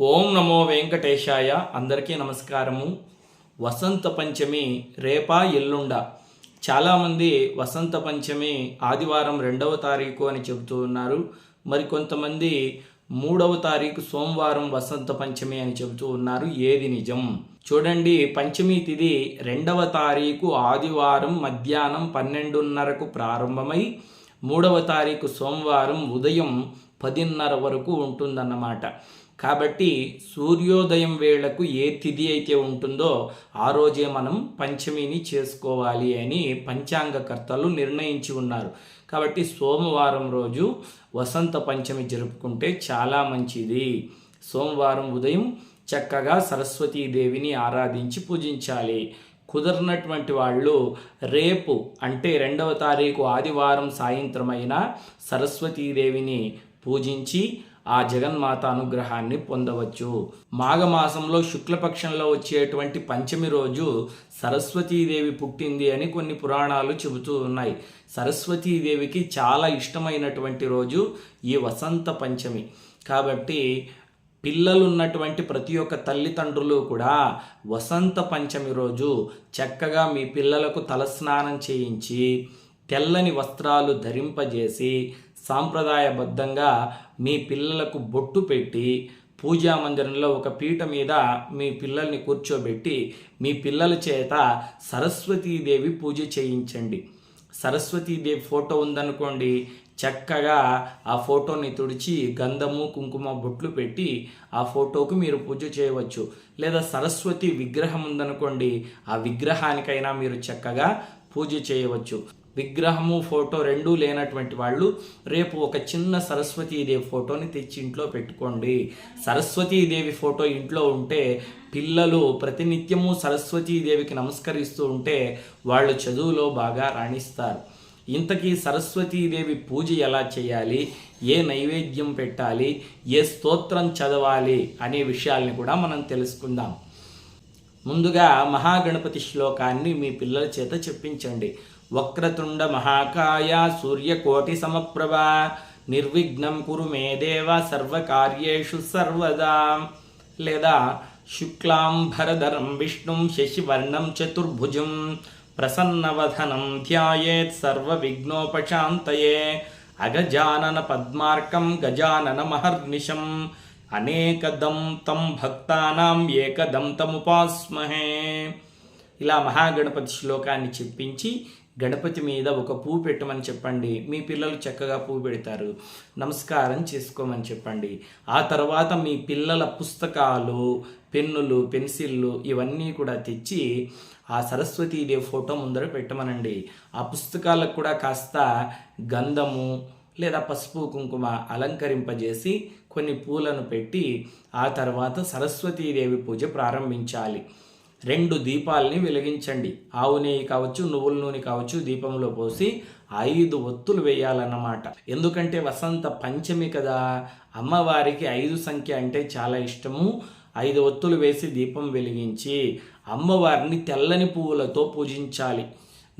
ఓం నమో వెంకటేశాయ. అందరికీ నమస్కారము. వసంత పంచమి రేపా ఎల్లుండ. చాలామంది వసంత పంచమి ఆదివారం రెండవ తారీఖు అని చెబుతూ ఉన్నారు. మరి కొంతమంది మూడవ తారీఖు సోమవారం వసంత పంచమి అని చెబుతూ ఉన్నారు. ఏది నిజం? చూడండి పంచమి తిథి రెండవ తారీఖు ఆదివారం మధ్యాహ్నం పన్నెండున్నరకు ప్రారంభమై మూడవ తారీఖు సోమవారం ఉదయం పదిన్నర వరకు ఉంటుందన్నమాట. కాబట్టి సూర్యోదయం వేళకు ఏ తిథి అయితే ఉంటుందో ఆ రోజే మనం పంచమిని చేసుకోవాలి అని పంచాంగకర్తలు నిర్ణయించి ఉన్నారు. కాబట్టి సోమవారం రోజు వసంత పంచమి జరుపుకుంటే చాలా మంచిది. సోమవారం ఉదయం చక్కగా సరస్వతీదేవిని ఆరాధించి పూజించాలి. కుదరనటువంటి వాళ్ళు రేపు అంటే రెండవ తారీఖు ఆదివారం సాయంత్రం సరస్వతీదేవిని పూజించి ఆ జగన్మాత అనుగ్రహాన్ని పొందవచ్చు. మాఘమాసంలో శుక్లపక్షంలో వచ్చేటువంటి పంచమి రోజు సరస్వతీదేవి పుట్టింది అని కొన్ని పురాణాలు చెబుతూ ఉన్నాయి. సరస్వతీదేవికి చాలా ఇష్టమైనటువంటి రోజు ఈ వసంత పంచమి. కాబట్టి పిల్లలు ఉన్నటువంటి ప్రతి ఒక్క తల్లిదండ్రులు కూడా వసంత పంచమి రోజు చక్కగా మీ పిల్లలకు తలస్నానం చేయించి తెల్లని వస్త్రాలు ధరింపజేసి సాంప్రదాయబద్ధంగా మీ పిల్లలకు బొట్టు పెట్టి పూజా మందిరంలో ఒక పీట మీద మీ పిల్లల్ని కూర్చోబెట్టి మీ పిల్లల చేత సరస్వతీదేవి పూజ చేయించండి. సరస్వతీదేవి ఫోటో ఉందనుకోండి చక్కగా ఆ ఫోటోని తుడిచి గంధము కుంకుమ బొట్లు పెట్టి ఆ ఫోటోకు మీరు పూజ చేయవచ్చు. లేదా సరస్వతి విగ్రహం ఉందనుకోండి ఆ విగ్రహానికైనా మీరు చక్కగా పూజ చేయవచ్చు. విగ్రహము ఫోటో రెండూ లేనటువంటి వాళ్ళు రేపు ఒక చిన్న సరస్వతీదేవి ఫోటోని తెచ్చి ఇంట్లో పెట్టుకోండి. సరస్వతీదేవి ఫోటో ఇంట్లో ఉంటే పిల్లలు ప్రతినిత్యము సరస్వతీదేవికి నమస్కరిస్తూ ఉంటే వాళ్ళు చదువులో బాగా రాణిస్తారు. ఇంతకీ సరస్వతీదేవి పూజ ఎలా చేయాలి? ఏ నైవేద్యం పెట్టాలి? ఏ స్తోత్రం చదవాలి? అనే విషయాల్ని కూడా మనం తెలుసుకుందాం. ముందుగా మహాగణపతి శ్లోకాన్ని మీ పిల్లల చేత చెప్పించండి. వక్రతుండ మహాకాయ సూర్యకోటి సమప్రభ. నిర్విఘ్నం కురు మే దేవ సర్వకార్యేషు సర్వదా. లేదా శుక్లాంబరధరం విష్ణుం శశివర్ణం చతుర్భుజం ప్రసన్నవధనం ధ్యాయేత్ సర్వవిఘ్నోపశాంతయే. అగజానన పద్మార్కం గజానన మహర్నిశం. అనేకదం తం భక్తానాం ఏకదం తముపాస్మహే. ఇలా మహాగణపతి శ్లోకాన్ని చెప్పించి గణపతి మీద ఒక పువ్వు పెట్టమని చెప్పండి. మీ పిల్లలు చక్కగా పువ్వు పెడతారు. నమస్కారం చేసుకోమని చెప్పండి. ఆ తర్వాత మీ పిల్లల పుస్తకాలు పెన్నులు పెన్సిళ్ళు ఇవన్నీ కూడా తెచ్చి ఆ సరస్వతీదేవి ఫోటో ముందర పెట్టమనండి. ఆ పుస్తకాలకు కూడా కాస్త గంధము లేదా పసుపు కుంకుమ అలంకరింపజేసి కొన్ని పూలను పెట్టి ఆ తర్వాత సరస్వతీదేవి పూజ ప్రారంభించాలి. రెండు దీపాలని వెలిగించండి. ఆవు నెయ్యి కావచ్చు నువ్వుల నూనె కావచ్చు దీపంలో పోసి ఐదు ఒత్తులు వేయాలన్నమాట. ఎందుకంటే వసంత పంచమి కదా. అమ్మవారికి ఐదు సంఖ్య అంటే చాలా ఇష్టము. ఐదు ఒత్తులు వేసి దీపం వెలిగించి అమ్మవారిని తెల్లని పువ్వులతో పూజించాలి.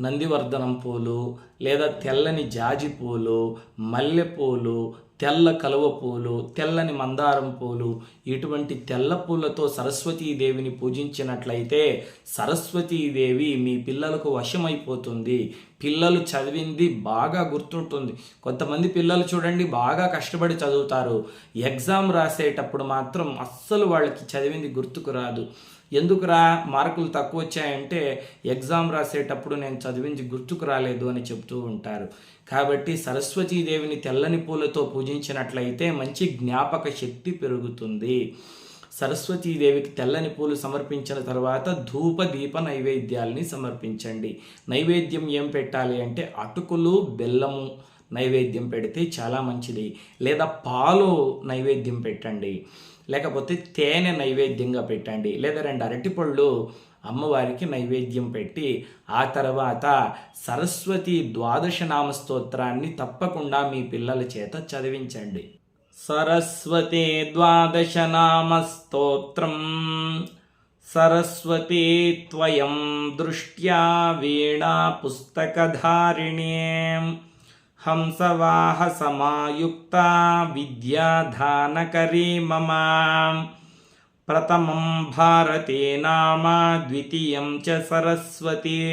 నందివర్ధనం పూలు లేదా తెల్లని జాజి పూలు మల్లెపూలు తెల్ల కలువ పూలు తెల్లని మందారం పూలు. ఇటువంటి తెల్ల పూలతో సరస్వతీదేవిని పూజించినట్లయితే సరస్వతీదేవి మీ పిల్లలకు వశమైపోతుంది. పిల్లలు చదివింది బాగా గుర్తుంటుంది. కొంతమంది పిల్లలు చూడండి బాగా కష్టపడి చదువుతారు. ఎగ్జామ్ రాసేటప్పుడు మాత్రం అస్సలు వాళ్ళకి చదివింది గుర్తుకు రాదు. ఎందుకురా మార్కులు తక్కువ వచ్చాయంటే ఎగ్జామ్ రాసేటప్పుడు నేను చదివించి గుర్తుకు రాలేదు అని చెప్తూ ఉంటారు. కాబట్టి సరస్వతీదేవిని తెల్లని పూలతో పూజించినట్లయితే మంచి జ్ఞాపక శక్తి పెరుగుతుంది. సరస్వతీదేవికి తెల్లని పూలు సమర్పించిన తర్వాత ధూప దీప నైవేద్యాల్ని సమర్పించండి. నైవేద్యం ఏం పెట్టాలి అంటే అటుకులు బెల్లము నైవేద్యం పెడితే చాలా మంచిది. లేదా పాలు నైవేద్యం పెట్టండి. లేకపోతే తేనె నైవేద్యంగా పెట్టండి. లేదా రెండు అరటిపళ్ళు అమ్మవారికి నైవేద్యం పెట్టి ఆ తర్వాత సరస్వతి ద్వాదశ నామ స్తోత్రాన్ని తప్పకుండా మీ పిల్లల చేత చదివించండి. సరస్వతి ద్వాదశ నామ స్తోత్రం. సరస్వతి త్వయం దృష్ట్యా వీణా పుస్తకధారిణీ. हंसवाहसमायुक्ता विद्याधानकरी मम प्रथमं भारते नाम द्वितीयं च सरस्वती।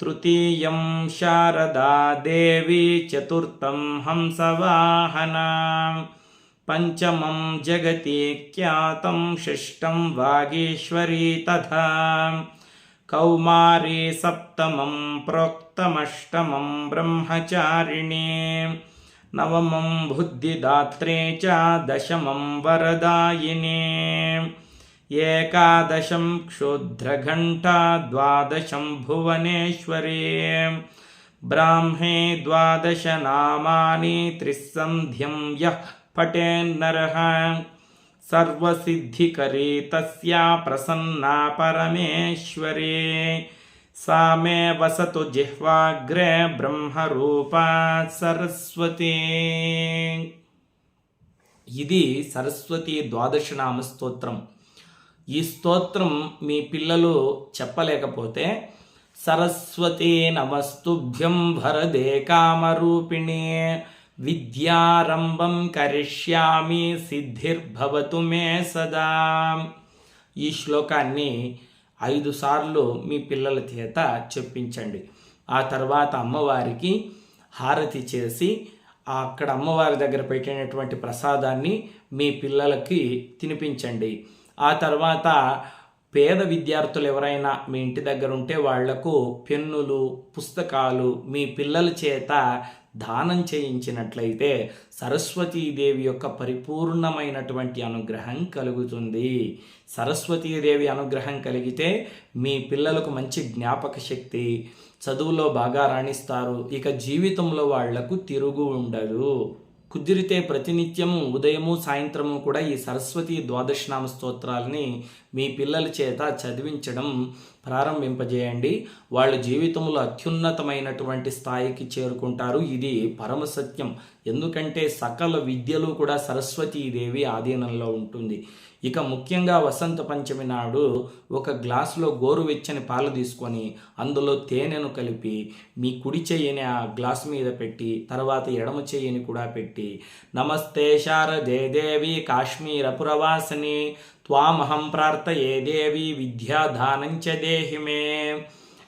तृतीयं शारदा देवी चतुर्थं हंसवाहना। पञ्चमं जगति ख्यातं षष्ठं वागीश्वरी तथा। कौमारी सप्तमं प्रोक्तमष्टमं ब्रह्मचारिणे नवमं बुद्धिदात्रे च दशमं वरदायिने एकादशं क्षुद्रघण्टा द्वादशं भुवनेश्वरे ब्राह्मे द्वादशनामानि त्रिसन्ध्यं यः पटेन्नरः। యః సర్వసిద్ధికరీ తస్యా ప్రసన్నా పరమేశ్వరీ. सा मे వసతు జిహ్వాగ్రే బ్రహ్మరూపా సరస్వతీ. ఇది సరస్వతి ద్వాదశనామ స్తోత్రం. ఈ స్తోత్రం మీ పిల్లలు చెప్పలేకపోతే సరస్వతి నమస్తుభ్యం భరదే కామరూపిణి. విద్యారంభం కరిష్యామి సిద్ధిర్భవతు మే సదా. ఈ శ్లోకాన్ని ఐదు సార్లు మీ పిల్లల చేత చెప్పించండి. ఆ తర్వాత అమ్మవారికి హారతి చేసి అక్కడ అమ్మవారి దగ్గర పెట్టినటువంటి ప్రసాదాన్ని మీ పిల్లలకి తినిపించండి. ఆ తర్వాత పేద విద్యార్థులు ఎవరైనా మీ ఇంటి దగ్గర ఉంటే వాళ్ళకు పెన్నులు పుస్తకాలు మీ పిల్లల చేత దానం చేయించినట్లయితే సరస్వతీదేవి యొక్క పరిపూర్ణమైనటువంటి అనుగ్రహం కలుగుతుంది. సరస్వతీదేవి అనుగ్రహం కలిగితే మీ పిల్లలకు మంచి జ్ఞాపక శక్తి చదువులో బాగా రాణిస్తారు. ఇక జీవితంలో వాళ్ళకు తిరుగు ఉండదు. కుదిరితే ప్రతినిత్యము ఉదయము సాయంత్రము కూడా ఈ సరస్వతి ద్వాదశనామ స్తోత్రాలని మీ పిల్లల చేత చదివించడం ప్రారంభింపజేయండి. వాళ్ళు జీవితంలో అత్యున్నతమైనటువంటి స్థాయికి చేరుకుంటారు. ఇది పరమ సత్యం. ఎందుకంటే సకల విద్యలు కూడా సరస్వతీదేవి ఆధీనంలో ఉంటుంది. ఇక ముఖ్యంగా వసంత పంచమి నాడు ఒక గ్లాసులో గోరువెచ్చని పాలు తీసుకొని అందులో తేనెను కలిపి మీ కుడి చెయ్యిని ఆ గ్లాస్ మీద పెట్టి తర్వాత ఎడమ చెయ్యిని కూడా పెట్టి నమస్తే శారదే దేవి కాశ్మీర పురవాసిని త్వామహం ప్రార్థయే దేవి విద్యాదానంచ దేహి మే.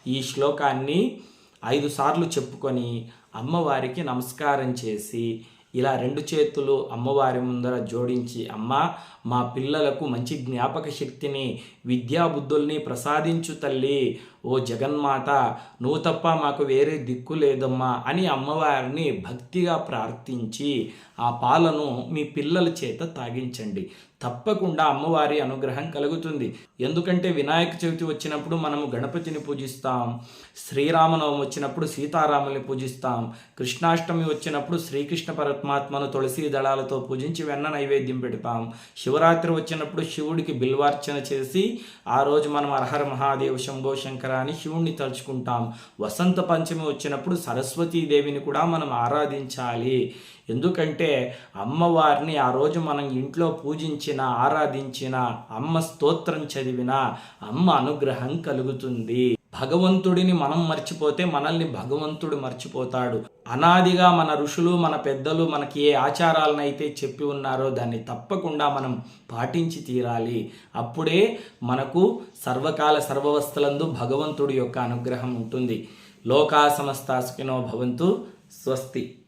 ఈ శ్లోకాన్ని ఐదు సార్లు చెప్పుకొని అమ్మవారికి నమస్కారం చేసి ఇలా రెండు చేతులు అమ్మవారి ముందర జోడించి అమ్మ మా పిల్లలకు మంచి జ్ఞాపక శక్తిని విద్యాబుద్ధుల్ని ప్రసాదించు తల్లి. ఓ జగన్మాత నువ్వు తప్ప మాకు వేరే దిక్కు లేదమ్మా అని అమ్మవారిని భక్తిగా ప్రార్థించి ఆ పాలను మీ పిల్లల చేత తాగించండి. తప్పకుండా అమ్మవారి అనుగ్రహం కలుగుతుంది. ఎందుకంటే వినాయక చవితి వచ్చినప్పుడు మనము గణపతిని పూజిస్తాం శ్రీరామనవమి వచ్చినప్పుడు సీతారాముల్ని పూజిస్తాం కృష్ణాష్టమి వచ్చినప్పుడు శ్రీకృష్ణ పరమాత్మను తులసి దళాలతో పూజించి వెన్న నైవేద్యం పెడతాం. శివరాత్రి వచ్చినప్పుడు శివుడికి బిల్వార్చన చేసి ఆ రోజు మనం అర్హర మహాదేవ శంభో శంకర అని శివుణ్ణి తలుచుకుంటాం. వసంత పంచమి వచ్చినప్పుడు సరస్వతీదేవిని కూడా మనం ఆరాధించాలి. ఎందుకంటే అమ్మవారిని ఆ రోజు మనం ఇంట్లో పూజించిన ఆరాధించిన అమ్మ స్తోత్రం చదివిన అమ్మ అనుగ్రహం కలుగుతుంది. భగవంతుడిని మనం మర్చిపోతే మనల్ని భగవంతుడు మర్చిపోతాడు. అనాదిగా మన ఋషులు మన పెద్దలు మనకి ఏ ఆచారాలను అయితే చెప్పి ఉన్నారో దాన్ని తప్పకుండా మనం పాటించి తీరాలి. అప్పుడే మనకు సర్వకాల సర్వవస్థలందు భగవంతుడి యొక్క అనుగ్రహం ఉంటుంది. లోకా సమస్తాసుకినో భవంతు స్వస్తి.